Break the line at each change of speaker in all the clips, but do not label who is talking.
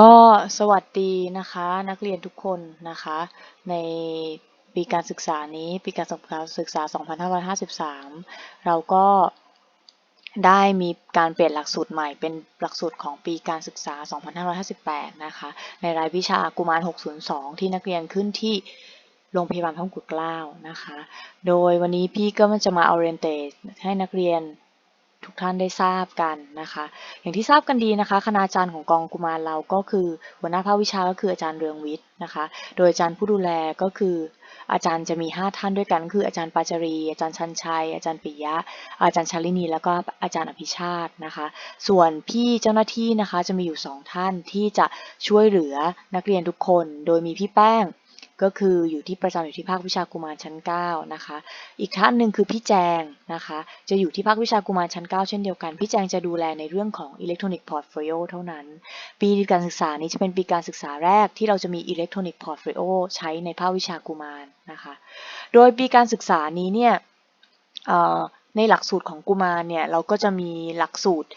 ก็สวัสดีนะคะนักเรียนทุกคนนะคะ ในปีการศึกษานี้ปีการศึกษา 2553 เราก็ได้มีการเปลี่ยนหลักสูตรใหม่เป็นหลักสูตรของปีการศึกษา 2558 นะคะ ในรายวิชากุมาร 602 ที่นักเรียนขึ้นที่โรงพยาบาลพระมงกุฎเกล้านะคะ โดยวันนี้พี่ก็จะมา orientate ให้นักเรียน ทุกท่านได้ทราบกันนะคะ อย่างที่ทราบกันดีนะคะ คณาจารย์ของกองกุมารเราก็คือหัวหน้าภาควิชาก็คืออาจารย์เรืองวิทย์นะคะ โดยอาจารย์ผู้ดูแลก็คืออาจารย์จะมี 5 ท่านด้วยกัน คืออาจารย์ปาจารี อาจารย์ชันชัย อาจารย์ปิยะ อาจารย์ชาลินี แล้วก็อาจารย์อภิชาตินะคะ ส่วนพี่เจ้าหน้าที่นะคะจะมีอยู่ 2 ท่านที่จะช่วยเหลือนักเรียนทุกคน โดยมีพี่แป้ง ก็คืออยู่ที่ประจำอยู่ที่ภาควิชากุมารชั้น9นะคะ อีกท่านหนึ่งคือพี่แจงนะคะ จะอยู่ที่ภาควิชากุมารชั้น 9 เช่นเดียวกัน พี่แจงจะดูแลในเรื่องของ Electronic Portfolio เท่านั้น ปีการศึกษานี้จะเป็นปีการศึกษาแรกที่เราจะมี Electronic Portfolio ใช้ในภาควิชากุมารนะคะ โดยปีการศึกษานี้เนี่ยในหลักสูตรของกุมารเนี่ยเราก็จะมีหลักสูตร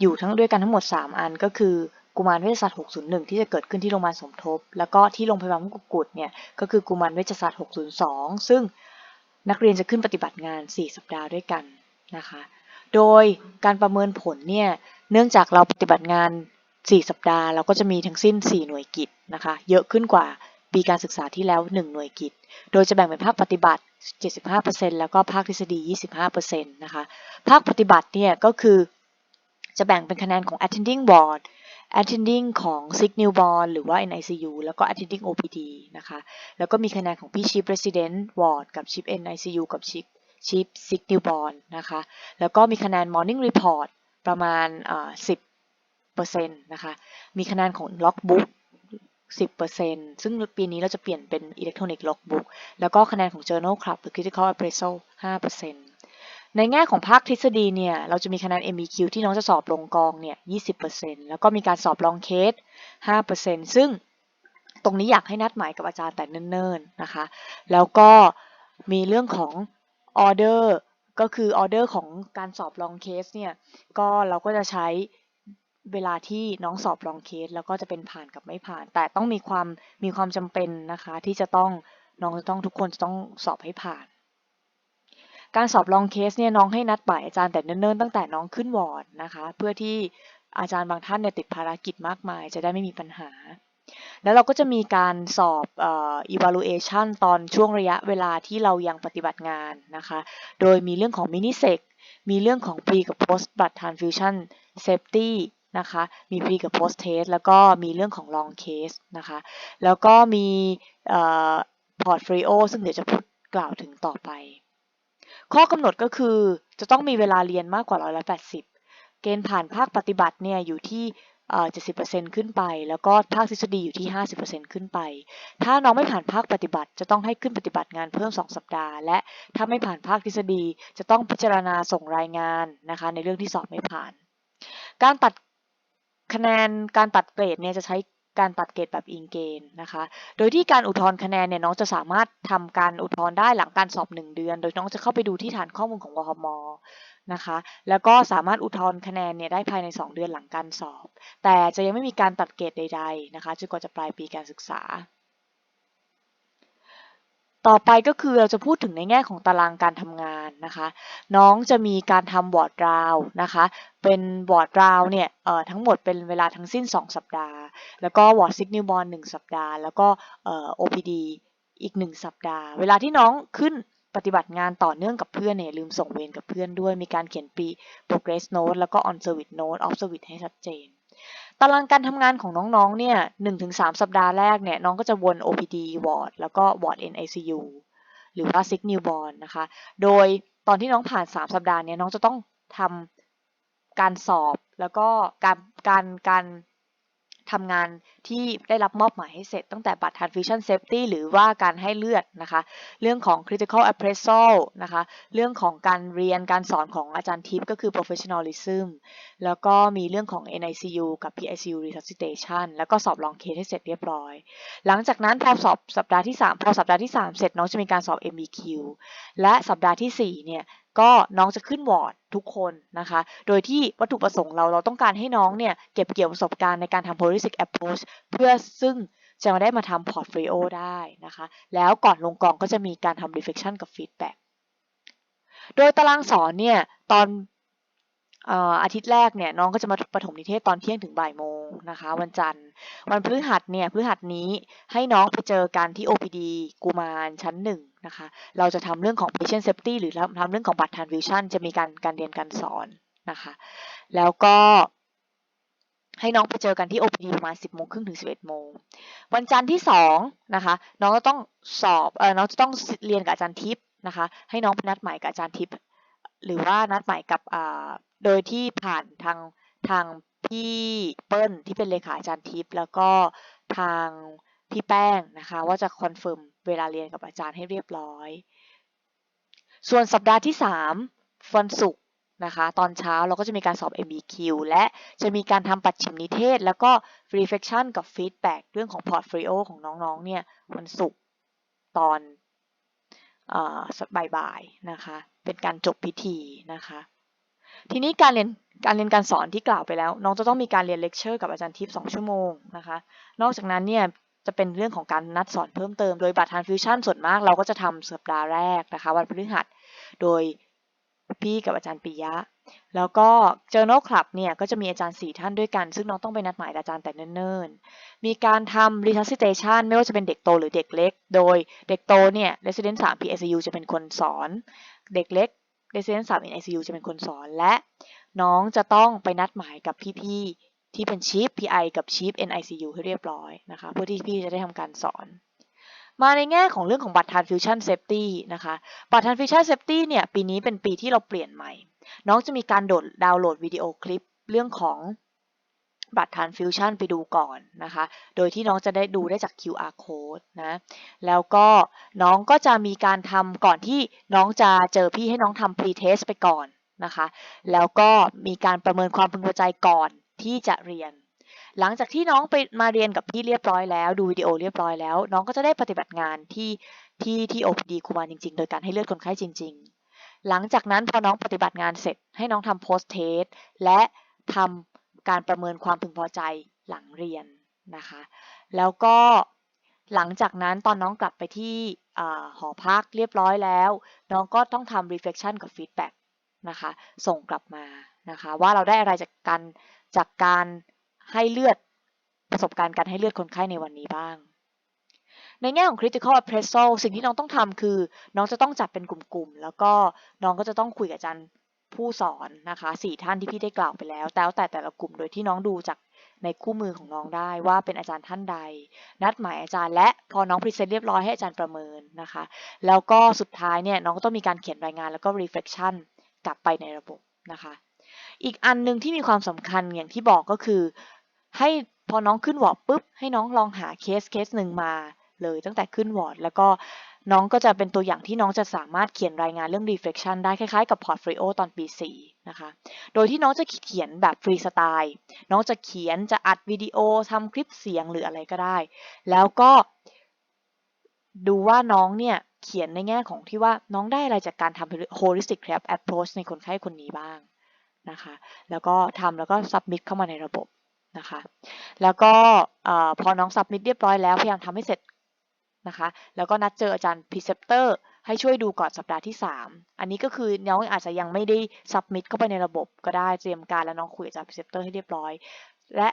อยู่ทั้งด้วยกันทั้งหมด 3 อันก็คือ กุมารเวชศาสตร์ 601 ที่จะเกิดขึ้นที่โรงพยาบาลสมทบ แล้วก็ที่โรงพยาบาลมงกุฎเนี่ยก็คือกุมารเวชศาสตร์ 602 ซึ่งนักเรียนจะขึ้นปฏิบัติงาน 4 สัปดาห์ด้วยกันนะคะ โดยการประเมินผลเนี่ยเนื่องจากเราปฏิบัติงาน 4 สัปดาห์ เราก็จะมีทั้งสิ้น 4 หน่วยกิจนะคะ เยอะขึ้นกว่าปีการศึกษาที่แล้ว 1 หน่วยกิจ โดยจะแบ่งเป็นภาคปฏิบัติ 75%แล้วก็ภาคทฤษฎี 25%นะคะ ภาคปฏิบัติเนี่ยก็คือจะแบ่งเป็นคะแนนของ attending ward attending ของ sick newborn หรือว่า NICU แล้วก็ attending OPD นะคะ แล้วก็มีคะแนนของพี่ chief resident ward กับ chief NICU กับ chief chief sick newborn นะคะ แล้วก็มีคะแนน morning report ประมาณ 10%นะคะ มีคะแนนของ logbook 10%ซึ่งปีนี้เราจะเปลี่ยนเป็น electronic logbook แล้วก็คะแนนของ journal club หรือ critical appraisal 5% ในแง่ของภาคทฤษฎีเนี่ย เราจะมีคะแนน MEQ ที่น้องจะสอบลงกองเนี่ย 20%แล้วก็มีการสอบลองเคส 5%ซึ่งตรงนี้อยากให้นัดหมายกับอาจารย์แต่เนิ่นๆนะคะ แล้วก็มีเรื่องของออเดอร์ก็คือออเดอร์ของการสอบลองเคสเนี่ย ก็เราก็จะใช้เวลาที่น้องสอบลองเคส แล้วก็จะเป็นผ่านกับไม่ผ่าน แต่ต้องมีความมีความจำเป็นนะคะ ที่จะต้องน้องจะต้องทุกคนจะต้องสอบให้ผ่าน การสอบลองเคสเนี่ยน้องให้นัดหมายอาจารย์แต่เนิ่นๆตั้งแต่น้องขึ้นวอร์ดนะคะ เพื่อที่อาจารย์บางท่านเนี่ยติดภารกิจมากมาย จะได้ไม่มีปัญหา แล้วเราก็จะมีการสอบเอ่อ evaluation ตอนช่วงระยะเวลาที่เรายังปฏิบัติงานนะคะ โดยมีเรื่องของ mini sec มีเรื่องของ pre กับ post blood transfusion safety นะคะ มี pre กับ post test แล้วก็มีเรื่องของ long case นะคะ แล้วก็มีเอ่อ portfolio ซึ่งเดี๋ยวจะพูดกล่าวถึงต่อไป ข้อกำหนดก็คือจะต้องมีเวลาเรียนมากกว่า180 เกณฑ์ผ่านภาคปฏิบัติเนี่ยอยู่ที่70%ขึ้นไป แล้วก็ภาคทฤษฎีอยู่ที่50%ขึ้นไป ถ้าน้องไม่ผ่านภาคปฏิบัติ จะต้องให้ขึ้นปฏิบัติงานเพิ่ม2สัปดาห์ และถ้าไม่ผ่านภาคทฤษฎี จะต้องพิจารณาส่งรายงานนะคะ ในเรื่องที่สอบไม่ผ่าน การตัดคะแนนการตัดเกรดเนี่ยจะใช้ การตัดเกรดแบบอิงเกณฑ์นะคะ โดยที่การอุทธรณ์คะแนนเนี่ยน้องจะสามารถทำการอุทธรณ์ได้หลังการสอบ 1 เดือน โดยน้องจะเข้าไปดูที่ฐานข้อมูลของวคมนะคะ แล้วก็สามารถอุทธรณ์คะแนนเนี่ยได้ภายใน 2 เดือนหลังการสอบ แต่จะยังไม่มีการตัดเกรดใด ๆ นะคะจนกว่าจะปลายปีการศึกษา ต่อไปก็คือเราจะพูดถึงในแง่ของตารางการทำงานนะคะ น้องจะมีการทำวอร์ดราวนะคะ เป็นวอร์ดราวเนี่ยเอ่อทั้งหมดเป็นเวลาทั้งสิ้น 2 สัปดาห์ แล้วก็วอร์ดซิกนิวบอล1สัปดาห์ แล้วก็เอ่อ OPD อีก 1 สัปดาห์ เวลาที่น้องขึ้นปฏิบัติงานต่อเนื่องกับเพื่อนเนี่ยลืมส่งเวรกับเพื่อนด้วย มีการเขียนปี progress note แล้วก็ on service note off service ให้ชัดเจน ตารางการทำงานของน้องๆ เนี่ยหนึ่งถึงสามสัปดาห์แรกเนี่ยน้องก็จะวน OPD ward แล้วก็ ward NICU หรือว่า sick newborn นะคะ โดยตอนที่น้องผ่าน 3 สัปดาห์เนี่ยน้องจะต้องทำการสอบแล้วก็การการการ ทำงานที่ได้รับมอบหมายให้เสร็จตั้งแต่บัตร transfusion safety หรือว่าการให้เลือดนะคะ เรื่องของ critical appraisal นะคะ เรื่องของการเรียนการสอนของอาจารย์ทิพย์ก็คือ professionalism แล้วก็มีเรื่องของ NICU กับ PICU resuscitation แล้วก็สอบลองเคสให้เสร็จเรียบร้อย หลังจากนั้นพอสอบสัปดาห์ที่ 3 พอสัปดาห์ที่ 3 เสร็จน้องจะมีการสอบ MEQ และสัปดาห์ที่4เนี่ย ก็น้องจะขึ้นวอร์ดทุกคนนะคะ โดยที่วัตถุประสงค์เราเราต้องการให้น้องเนี่ยเก็บเกี่ยวประสบการณ์ในการทำ holistic approach เพื่อซึ่งจะมาได้มาทำ portfolio ได้นะคะ แล้วก่อนลงกองก็จะมีการทำ reflection กับ feedback โดยตารางสอนเนี่ยตอน อาทิตย์แรกเนี่ยน้องก็จะมาปฐมนิเทศตอนเที่ยงถึงบ่ายโมงนะคะ วันจันทร์ วันพฤหัสเนี่ยพฤหัสนี้ให้น้องไปเจอกันที่ OPD กุมารชั้นหนึ่งนะคะเราจะทำเรื่องของ patient safety หรือทำเรื่องของบัตร transfusion จะมีการการเรียนการสอนนะคะแล้วก็ให้น้องไปเจอกันที่ OPD ประมาณ 10โมงครึ่งถึง 11โมง วันจันทร์ที่2นะคะน้องก็ต้องสอบเออน้องจะต้องเรียนกับอาจารย์ทิพย์นะคะให้น้องไปนัดหมายกับอาจารย์ทิพย์หรือว่านัดหมายกับอ่า โดยที่ผ่านทางทางพี่เปิ้ลที่เป็นเลขาอาจารย์ทิพย์แล้วก็ทางพี่แป้งนะคะว่าจะคอนเฟิร์มเวลาเรียนกับอาจารย์ให้เรียบร้อย ส่วนสัปดาห์ที่ 3 วันศุกร์นะคะตอนเช้าเราก็จะมีการสอบ MBQ และจะมีการทำปัจฉิมนิเทศ แล้วก็ reflection กับ feedback เรื่องของ portfolio ของน้องๆเนี่ยวันศุกร์ตอนอบ่ายๆนะคะเป็นการจบพิธีนะคะ ทีนี้การเรียนการเรียนการสอนที่กล่าวไปแล้ว น้องจะต้องมีการเรียนเลคเชอร์กับอาจารย์ทิพย์2ชั่วโมงนะคะนอกจากนั้นเนี่ยจะเป็นเรื่องของการนัดสอนเพิ่มเติมโดยบัตร transfusion ส่วนมากเราก็จะทำสัปดาห์แรกนะคะ วันพฤหัสโดยพี่กับอาจารย์ปิยะ แล้วก็ journal club เนี่ยก็จะมีอาจารย์ 4 ท่านด้วยกัน ซึ่งน้องต้องไปนัดหมายอาจารย์แต่เนิ่นๆ มีการทำ resuscitation ไม่ว่าจะเป็นเด็กโตหรือเด็กเล็ก โดยเด็กโตเนี่ย resident 3 PICU จะเป็นคนสอน เด็กเล็ก resident 3 ICU จะเป็นคนสอนและน้องจะต้องไปนัดหมายกับพี่ๆที่เป็น chief PI กับชีฟ NICU ให้เรียบร้อยนะคะเพื่อที่พี่จะได้ทำการสอน มาในแง่ของเรื่องของบัตร transfusion safety นะคะบัตร transfusion safety เนี่ยปีนี้เป็นปีที่เราเปลี่ยนใหม่ น้องจะมีการโดดดาวน์โหลดวิดีโอคลิปเรื่องของ บัตร transfusion ไปดูก่อนนะคะ โดยที่น้องจะได้ดูได้จาก QR code นะ แล้วก็น้องก็จะมีการทำก่อนที่น้องจะเจอพี่ให้น้องทำ pre test ไปก่อนนะคะ แล้วก็มีการประเมินความพึงพอใจก่อนที่จะเรียน หลังจากที่น้องไปมาเรียนกับพี่เรียบร้อยแล้ว ดูวิดีโอเรียบร้อยแล้ว น้องก็จะได้ปฏิบัติงานที่ที่ที่ OPD คุมารจริง ๆ โดยการให้เลือดคนไข้จริง ๆ หลังจากนั้นพอน้องปฏิบัติงานเสร็จให้น้องทำ post test และทำ การประเมินความพึงพอใจหลังเรียนนะคะ แล้วก็หลังจากนั้นตอนน้องกลับไปที่หอพักเรียบร้อยแล้ว น้องก็ต้องทำ reflection กับ feedback นะคะ ส่งกลับมานะคะ ว่าเราได้อะไรจากการจากการให้เลือดประสบการณ์การให้เลือดคนไข้ในวันนี้บ้าง ในแง่ของ critical appraisal สิ่งที่น้องต้องทำคือ น้องจะต้องจัดเป็นกลุ่มๆ แล้วก็น้องก็จะต้องคุยกับอาจารย์ ผู้สอนนะคะสี่ท่านที่พี่ได้กล่าวไปแล้วแต่แต่แต่ละกลุ่มโดยที่น้องดูจากในคู่มือของน้องได้ว่าเป็นอาจารย์ท่านใด นัดหมายอาจารย์และพอน้องพรีเซนต์เรียบร้อยให้อาจารย์ประเมินนะคะ แล้วก็สุดท้ายเนี่ยน้องก็ต้องมีการเขียนรายงานแล้วก็ reflection กลับไปในระบบนะคะ อีกอันหนึ่งที่มีความสำคัญอย่างที่บอกก็คือ ให้พอน้องขึ้นวอร์ดปุ๊บให้น้องลองหาเคสเคสหนึ่งมาเลยตั้งแต่ขึ้นวอร์ดแล้วก็ น้องก็จะเป็นตัวอย่างที่น้องจะสามารถเขียนรายงานเรื่อง reflection ได้คล้ายๆกับ portfolio ตอนปี 4 นะคะ โดยที่น้องจะเขียนแบบฟรีสไตล์ น้องจะเขียนจะอัดวิดีโอทำคลิปเสียงหรืออะไรก็ได้ แล้วก็ดูว่าน้องเนี่ยเขียนในแง่ของที่ว่าน้องได้อะไรจากการทำ holistic care approach ในคนไข้คนนี้บ้างนะคะ แล้วก็ทำแล้วก็ submit เข้ามาในระบบนะคะ แล้วก็พอน้อง submit เรียบร้อยแล้ว พยายามทำให้เสร็จ นะคะ แล้วก็นัดเจออาจารย์ preceptor ให้ช่วยดูก่อนสัปดาห์ที่ 3 อันนี้ก็คือน้องอาจจะยังไม่ได้ submit เข้าไปในระบบก็ได้เตรียมการแล้วน้องคุยกับอาจารย์ preceptor ให้เรียบร้อย และ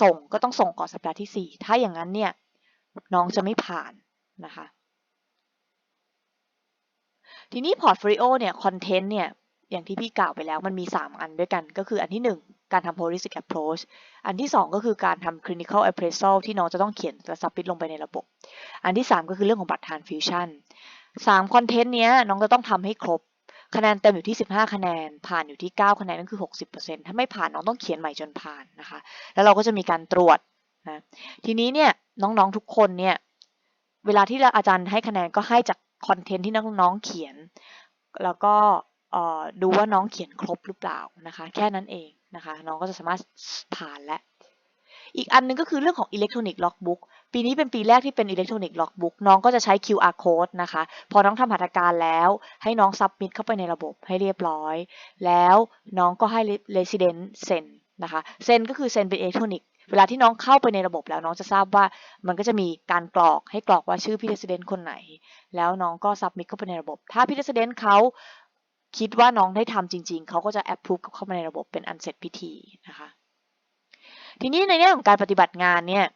ส่งก็ต้องส่งก่อนสัปดาห์ที่ 4 ถ้าอย่างนั้นเนี่ยน้องจะไม่ผ่านนะคะ ทีนี้ portfolio เนี่ยคอนเทนต์เนี่ย อย่างที่พี่กล่าวไปแล้วมันมี 3 อันด้วยกันก็คืออันที่ 1 การทำ holistic approach อันที่ 2 ก็คือการทำ clinical appraisal ที่น้องจะต้องเขียนและ submit ลงไปในระบบ อันที่ 3 ก็คือเรื่องของบัตร transfusion 3คอนเทนต์เนี้ยน้องจะต้องทำให้ครบคะแนนเต็มอยู่ที่ 15 คะแนน ผ่านอยู่ที่ 9 คะแนนนั่นคือ 60%ถ้าไม่ผ่านน้องต้องเขียนใหม่จนผ่านนะคะ แล้วเราก็จะมีการตรวจนะทีนี้เนี่ยน้องๆทุกคนเนี่ยเวลาที่อาจารย์ให้คะแนนก็ให้จากคอนเทนต์ที่น้องๆเขียน แล้วก็ ดูว่าน้องเขียนครบหรือเปล่านะคะ แค่นั้นเองนะคะ น้องก็จะสามารถผ่านและ อีกอันนึงก็คือเรื่องของอิเล็กทรอนิกส์ล็อกบุ๊กปีนี้เป็นปีแรกที่เป็นอิเล็กทรอนิกส์ล็อกบุ๊กน้องก็จะใช้ QR code นะคะ พอน้องทำหัตถการแล้ว ให้น้องซับมิดเข้าไปในระบบให้เรียบร้อย แล้วน้องก็ให้ resident เซ็นนะคะเซ็นก็คือเซ็นเป็นอิเล็กทรอนิกส์เวลาที่น้องเข้าไปในระบบแล้วน้องจะทราบว่ามันก็จะมีการกรอกให้กรอกว่าชื่อพี่ resident คนไหน แล้วน้องก็ซับมิดเข้าไปในระบบ ถ้าพี่ resident เขา คิดว่าน้องได้ทำจริง ๆ เขาก็จะ approve เข้ามาในระบบเป็นอันเสร็จพิธีนะคะ ทีนี้ในแง่องของการปฏิบัติงานเนี่ย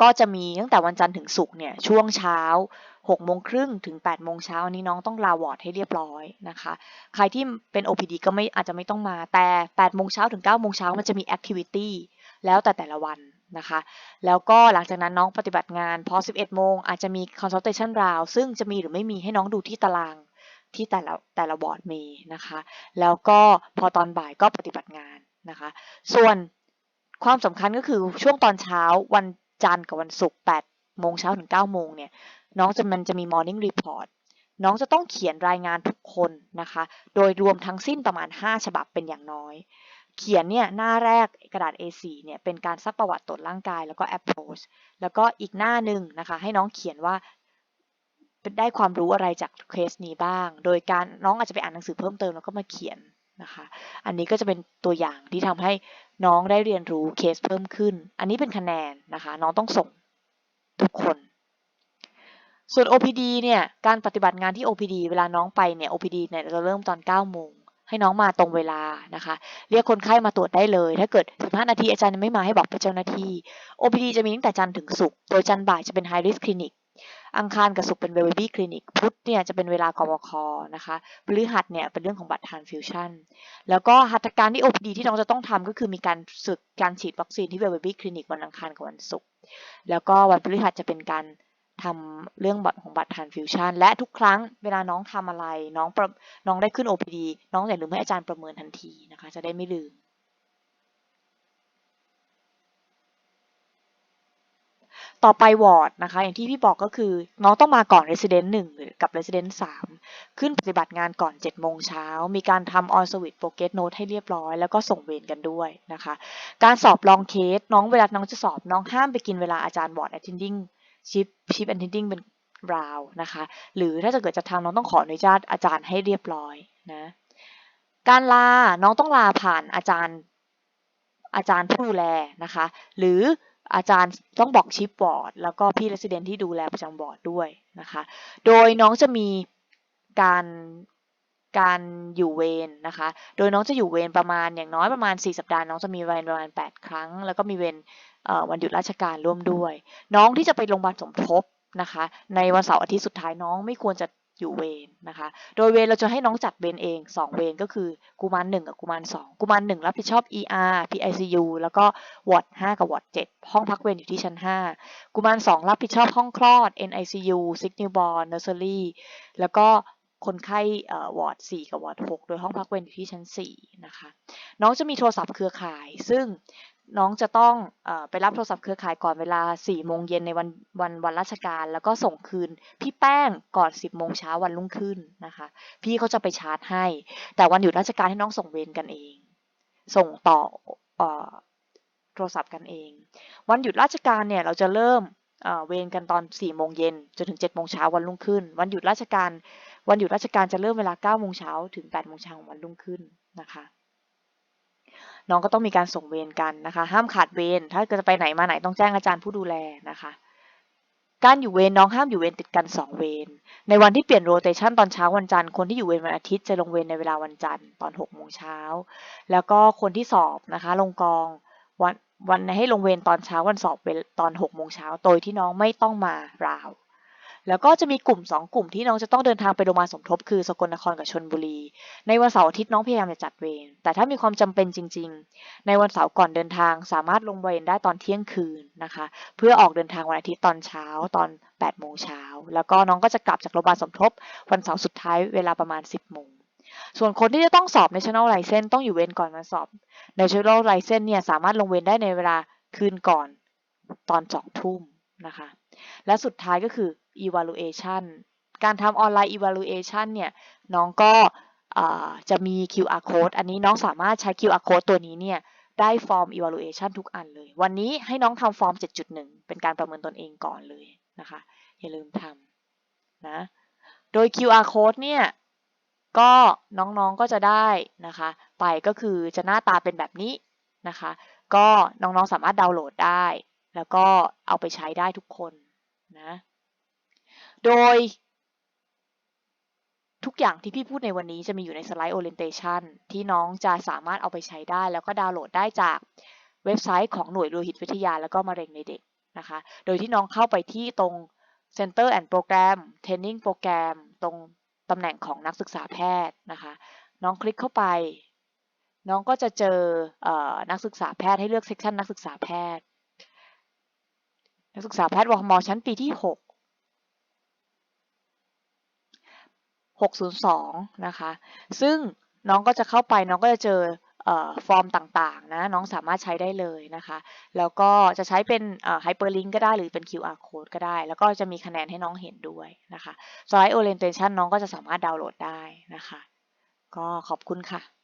ก็จะมีตั้งแต่วันจันทร์ถึงศุกร์เนี่ยช่วงเช้า6โมงครึ่งถึง8โมงเช้าอันนี้น้องต้องลาวอร์ดให้เรียบร้อยนะคะ ใครที่เป็น OPD ก็ไม่อาจจะไม่ต้องมา แต่8โมงเช้าถึง9โมงเช้ามันจะมี Activity แล้วแต่แต่ละวันนะคะ แล้วก็หลังจากนั้นน้องปฏิบัติงานพอ 11 โมงอาจจะมี consultation round ซึ่งจะมีหรือไม่มีให้น้องดูที่ตาราง ที่แต่ละแต่ละบอร์ดมีนะคะ แล้วก็พอตอนบ่ายก็ปฏิบัติงานนะคะ ส่วนความสำคัญก็คือช่วงตอนเช้าวันจันทร์กับวันศุกร์8โมงเช้าถึง9โมงเนี่ยน้องจะมันจะมี morning report น้องจะต้องเขียนรายงานทุกคนนะคะ โดยรวมทั้งสิ้นประมาณ 5 ฉบับเป็นอย่างน้อย เขียนเนี่ยหน้าแรกกระดาษ A4 เนี่ยเป็นการซักประวัติตรวจร่างกายแล้วก็ approach แล้วก็อีกหน้าหนึ่งนะคะ ให้น้องเขียนว่า ได้ความรู้อะไรจากเคสนี้บ้าง โดยการน้องอาจจะไปอ่านหนังสือเพิ่มเติมแล้วก็มาเขียนนะคะ อันนี้ก็จะเป็นตัวอย่างที่ทำให้น้องได้เรียนรู้เคสเพิ่มขึ้น อันนี้เป็นคะแนนนะคะ น้องต้องส่งทุกคน ส่วน OPD เนี่ย การปฏิบัติงานที่ OPD เวลาน้องไปเนี่ย OPD เนี่ยจะเริ่มตอน9โมงให้น้องมาตรงเวลานะคะ เรียกคนไข้มาตรวจได้เลย ถ้าเกิด 15 นาทีอาจารย์ยังไม่มาให้บอกไปเจ้าหน้าที่ OPD จะมีตั้งแต่จันทร์ถึงศุกร์ โดยจันทร์บ่ายจะเป็น High Risk Clinic อังคารกับศุกร์เป็น Baby Clinic พุธเนี่ยจะเป็นเวลากวคนะคะพฤหัสเนี่ยเป็นเรื่องของบัตรทานฟิวชั่น แล้วก็หัตถการที่ OPD ที่น้องจะต้องทำก็คือมีการศึกการฉีดวัคซีนที่ Baby Clinic วันอังคารกับวันศุกร์แล้วก็วันพฤหัสจะเป็นการทำเรื่องบัตรของบัตรทานฟิวชั่นและทุกครั้งเวลาน้องทำอะไร น้องน้องได้ขึ้น OPD น้องอย่าลืมให้อาจารย์ประเมินทันทีนะคะ จะได้ไม่ลืม ต่อไปวอร์ดนะคะ อย่างที่พี่บอกก็คือน้องต้องมาก่อน Resident 1หรือกับ Resident 3 ขึ้นปฏิบัติงานก่อน 7 โมงเช้า มีการทำ on switch progress note ให้เรียบร้อย แล้วก็ส่งเวรกันด้วยนะคะ การสอบลองเคส น้องเวลาน้องจะสอบน้องห้ามไปกินเวลาอาจารย์บอร์ด attending ชิปชิป attending เป็นราวนะคะ หรือถ้าจะเกิดจะทำน้องต้องขออนุญาตอาจารย์ให้เรียบร้อยนะ การลา น้องต้องลาผ่านอาจารย์อาจารย์ผู้ดูแลนะคะ หรือ อาจารย์ต้องบอกชิปบอร์ด แล้วก็พี่ resident ที่ดูแลประจำบอร์ดด้วยนะคะ โดยน้องจะมีการการอยู่เวรนะคะ โดยน้องจะอยู่เวรประมาณอย่างน้อยประมาณ 4 สัปดาห์น้องจะมีเวรประมาณ 8 ครั้ง แล้วก็มีเวรวันหยุดราชการร่วมด้วย น้องที่จะไปโรงพยาบาลสมทบนะคะ ในวันเสาร์อาทิตย์สุดท้ายน้องไม่ควรจะ อยู่เวรนะคะ โดยเวรเราจะให้น้องจัดเวรเอง 2 เวรก็คือกุมาร1กับกุมาร2กุมาร1รับผิดชอบ ER PICU แล้วก็วอร์ด5กับวอร์ด7ห้องพักเวรอยู่ที่ชั้น 5 กุมาร2รับผิดชอบห้องคลอด NICU Sick Newborn Nursery แล้วก็คนไข้วอร์ด4กับวอร์ด6โดยห้องพักเวรอยู่ที่ชั้น 4 นะคะ น้องจะมีโทรศัพท์เครือข่าย ซึ่ง น้องจะต้องอไปรับโทรศัพท์เครือข่ายก่อนเวลา4โมงเย็นในวันวันวันราชการ แล้วก็ส่งคืนพี่แป้งก่อน 10โมงเช้าวันรุ่งขึ้นนะคะ พี่เขาจะไปชาร์จให้ แต่วันหยุดราชการให้น้องส่งเวรกันเอง ส่งต่ออโทรศัพท์กันเอง วันหยุดราชการเนี่ยเราจะเริ่มเวรกันตอน4โมงเย็นจนถึง7โมงเช้าวันรุ่งขึ้น วันหยุดราชการ วันหยุดราชการจะเริ่มเวลา9โมงเช้าถึง8โมงเช้าวันรุ่งขึ้นนะคะ น้องก็ต้องมีการส่งเวรกันนะคะ ห้ามขาดเวรถ้าเกิดจะไปไหนมาไหนต้องแจ้งอาจารย์ผู้ดูแลนะคะ การอยู่เวรน้องห้ามอยู่เวรติดกัน 2 เวรในวันที่เปลี่ยนโรเตชันตอนเช้าวันจันทร์คนที่อยู่เวรวันอาทิตย์จะลงเวรในเวลาวันจันทร์ตอน6โมงเช้าแล้วก็คนที่สอบนะคะลงกองวันวันให้ลงเวรตอนเช้าวันสอบตอน6โมงเช้าโดยที่น้องไม่ต้องมาราว แล้วก็จะมีกลุ่ม 2 กลุ่มที่น้องจะต้องเดินทางไปโรงพยาบาลสมทบคือสกลนครกับชนบุรี ในวันเสาร์อาทิตย์น้องพยายามจะจัดเวรแต่ถ้ามีความจำเป็นจริง ๆ ในวันเสาร์ก่อนเดินทางสามารถลงเวรได้ตอนเที่ยงคืนนะคะ เพื่อออกเดินทางวันอาทิตย์ตอนเช้าตอน8โมงเช้าแล้วก็น้องก็จะกลับจากโรงพยาบาลสมทบ วันเสาร์สุดท้ายเวลาประมาณ 10โมงส่วนคนที่จะต้องสอบ National License ต้องอยู่เวรก่อนมาสอบ National License เนี่ยสามารถลงเวรได้ในเวลาคืนก่อนตอนสองทุ่มนะคะ และสุดท้ายก็คือ evaluation การทำออนไลน์ evaluation เนี่ยน้องก็จะมี QR code อันนี้น้องสามารถใช้ QR code ตัวนี้เนี่ยได้ฟอร์ม evaluation ทุกอันเลย วันนี้ให้น้องทำฟอร์ม 7.1 เป็นการประเมินตนเองก่อนเลยนะคะ อย่าลืมทำนะ โดย QR code เนี่ยก็น้องๆก็จะได้นะคะ ไปก็คือจะหน้าตาเป็นแบบนี้นะคะ ก็น้องๆสามารถดาวน์โหลดได้ แล้วก็เอาไปใช้ได้ทุกคนนะ โดย ทุกอย่างที่พี่พูดในวันนี้จะมีอยู่ในสไลด์ orientation ที่น้องจะสามารถเอาไปใช้ได้ แล้วก็ดาวน์โหลดได้จากเว็บไซต์ของหน่วยโลหิตวิทยา แล้วก็มะเร็งในเด็กนะคะ โดยที่น้องเข้าไปที่ตรง Center and Program Training Program ตรงตำแหน่งของนักศึกษาแพทย์นะคะ น้องคลิกเข้าไป น้องก็จะเจอออนักศึกษาแพทย์ให้เลือกเซกชันนักศึกษาแพทย์ นักศึกษาแพทย์วมชั้นปีที่ 6 602 นะคะ ซึ่งน้องก็จะเข้าไปน้องก็จะเจอฟอร์มต่างๆนะน้องสามารถใช้ได้เลยนะคะ แล้วก็จะใช้เป็นไฮเปอร์ลิงก์ก็ได้หรือเป็น QR code ก็ได้ แล้วก็จะมีคะแนนให้น้องเห็นด้วยนะคะ Slide orientation น้องก็จะสามารถดาวน์โหลดได้นะคะ ก็ขอบคุณค่ะ